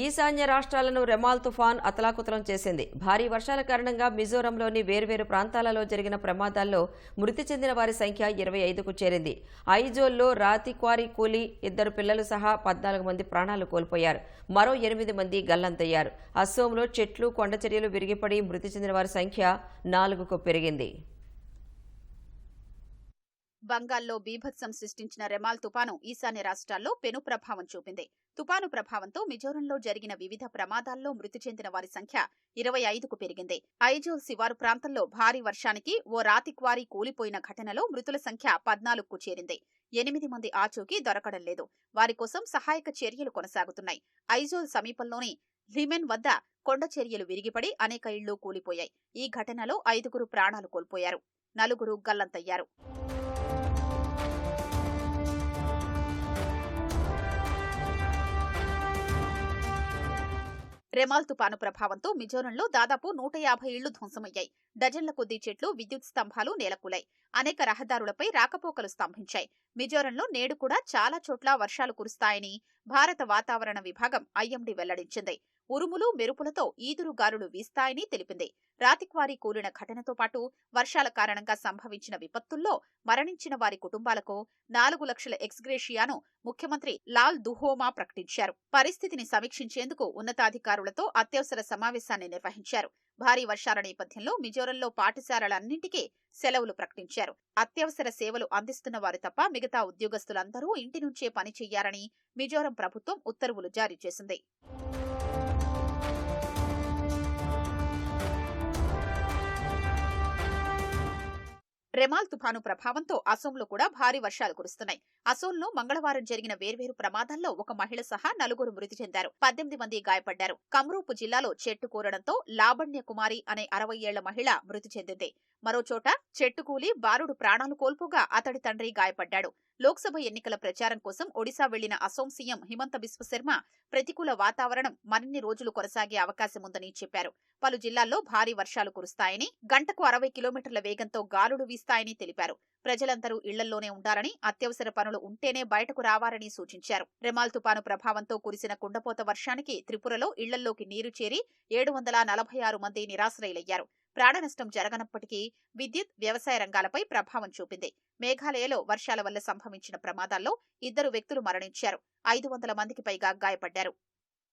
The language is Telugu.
ఈశాన్య రాష్ట్రాలను రెమాల్ తుఫాన్ అతలాకుతలం చేసింది. భారీ వర్షాల కారణంగా మిజోరంలోని వేర్వేరు ప్రాంతాలలో జరిగిన ప్రమాదాల్లో మృతి చెందిన వారి సంఖ్య ఇరవై ఐదుకు చేరింది. ఐజోల్లో రాతి క్వారీ కూలీ ఇద్దరు పిల్లలు సహా పద్నాలుగు మంది ప్రాణాలు కోల్పోయారు. మరో ఎనిమిది మంది గల్లంతయ్యారు. అస్సోంలో చెట్లు కొండచర్యలు విరిగిపడి మృతి చెందిన వారి సంఖ్య నాలుగుకు పెరిగింది. బంగాల్లో బీభత్సం సృష్టించిన రెమాల్ తుపాను ఈశాన్య రాష్ట్రాల్లో పెను ప్రభావం చూపింది. తుపాను ప్రభావంతో మిజోరంలో జరిగిన వివిధ ప్రమాదాల్లో మృతి చెందిన వారి సంఖ్య ఇరవై ఐదుకు పెరిగింది. ఐజోల్ శివారు ప్రాంతంలో భారీ వర్షానికి ఓ రాతి క్వారీ కూలిపోయిన ఘటనలో మృతుల సంఖ్య పద్నాలుగుకు చేరింది. ఎనిమిది మంది ఆచూకీ దొరకడం లేదు. వారి కోసం సహాయక చర్యలు కొనసాగుతున్నాయి. ఐజోల్ సమీపంలోని లిమెన్ వద్ద కొండ చర్యలు విరిగిపడి అనేక ఇళ్ళు కూలిపోయాయి. ఈ ఘటనలో ఐదుగురు ప్రాణాలు కోల్పోయారు. నలుగురు గల్లంతయ్యారు. రెమాల్ తుపాను ప్రభావంతో మిజోరంలో దాదాపు నూట యాభై ఇళ్ళు ధ్వంసమయ్యాయి. డజన్ల కొద్దీ చెట్లు విద్యుత్ స్తంభాలు నేలకూలాయి. అనేక రహదారులపై రాకపోకలు స్తంభించాయి. మిజోరంలో నేడు కూడా చాలా చోట్ల వర్షాలు కురుస్తాయని భారత వాతావరణ విభాగం ఐఎండీ వెల్లడించింది. ఉరుములు మెరుపులతో ఈదురు గాలులు వీస్తాయని తెలిపింది. రాతిక్వారీ కూలిన ఘటనతో పాటు వర్షాల కారణంగా సంభవించిన విపత్తుల్లో మరణించిన వారి కుటుంబాలకు నాలుగు లక్షల ఎక్స్గ్రేషియాను ముఖ్యమంత్రి లాల్ దుహోమా ప్రకటించారు. పరిస్థితిని సమీక్షించేందుకు ఉన్నతాధికారులతో అత్యవసర సమావేశాన్ని నిర్వహించారు. భారీ వర్షాల నేపథ్యంలో మిజోరంలో పాఠశాలలన్నింటికీ సెలవులు ప్రకటించారు. అత్యవసర సేవలు అందిస్తున్న వారు తప్ప మిగతా ఉద్యోగస్తులందరూ ఇంటి నుంచే పని చెయ్యాలని మిజోరం ప్రభుత్వం ఉత్తర్వులు జారీ చేసింది. రెమాల్ తుఫాను ప్రభావంతో అసోంలో కూడా భారీ వర్షాలు కురుస్తున్నాయి. అసోంలో మంగళవారం జరిగిన వేర్వేరు ప్రమాదాల్లో ఒక మహిళ సహా నలుగురు మృతి చెందారు. పద్దెనిమిది మంది గాయపడ్డారు. కమ్రూపు జిల్లాలో చెట్టు కూరడంతో లావణ్య కుమారి అనే అరవై ఏళ్ళ మహిళ మృతి చెందింది. మరోచోట చెట్టు కూలి బారుడు ప్రాణాలు కోల్పోగా అతడి తండ్రి గాయపడ్డాడు. లోక్సభ ఎన్నికల ప్రచారం కోసం ఒడిశా వెళ్ళిన అసోం సీఎం హిమంత బిశ్వశర్మ ప్రతికూల వాతావరణం మరిన్ని రోజులు కొనసాగే అవకాశం ఉందని చెప్పారు. పలు జిల్లాల్లో భారీ వర్షాలు కురుస్తాయని గంటకు అరవై కిలోమీటర్ల వేగంతో గాలులు వస్తాయని తెలిపారు. ప్రజలందరూ ఇళ్ళల్లోనే ఉండాలని అత్యవసర పనులు ఉంటేనే బయటకు రావాలని సూచించారు. రెమాల్ తుపాను ప్రభావంతో కురిసిన కుండపోత వర్షానికి త్రిపురలో ఇళ్ళల్లోకి నీరు చేరి ఏడు వందల నలభై ఆరు మంది నిరాశ్రయులయ్యారు. ప్రాణనష్టం జరగనప్పటికీ విద్యుత్ వ్యవసాయ రంగాలపై ప్రభావం చూపింది. మేఘాలయలో వర్షాల వల్ల సంభవించిన ప్రమాదాల్లో ఇద్దరు వ్యక్తులు మరణించారు. ఐదు వందల మందికి పైగా గాయపడ్డారు.